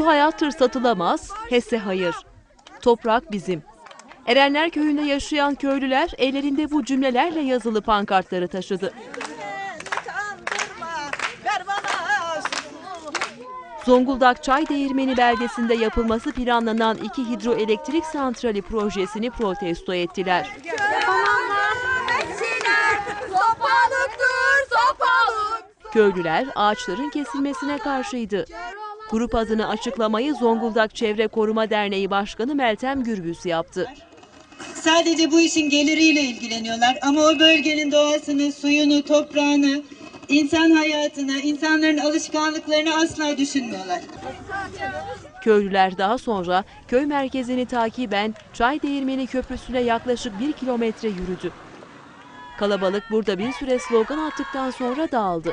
Su hayattır satılamaz, HES'e hayır. Toprak bizim. Erenler köyünde yaşayan köylüler ellerinde bu cümlelerle yazılı pankartları taşıdı. Zonguldak Çay Değirmeni beldesinde yapılması planlanan iki hidroelektrik santrali projesini protesto ettiler. Köylüler ağaçların kesilmesine karşıydı. Grup adını açıklamayı Zonguldak Çevre Koruma Derneği Başkanı Meltem Gürbüz yaptı. Sadece bu işin geliriyle ilgileniyorlar ama o bölgenin doğasını, suyunu, toprağını, insan hayatını, insanların alışkanlıklarını asla düşünmüyorlar. Köylüler daha sonra köy merkezini takiben Çay Değirmeni Köprüsü'ne yaklaşık bir kilometre yürüdü. Kalabalık burada bir süre slogan attıktan sonra dağıldı.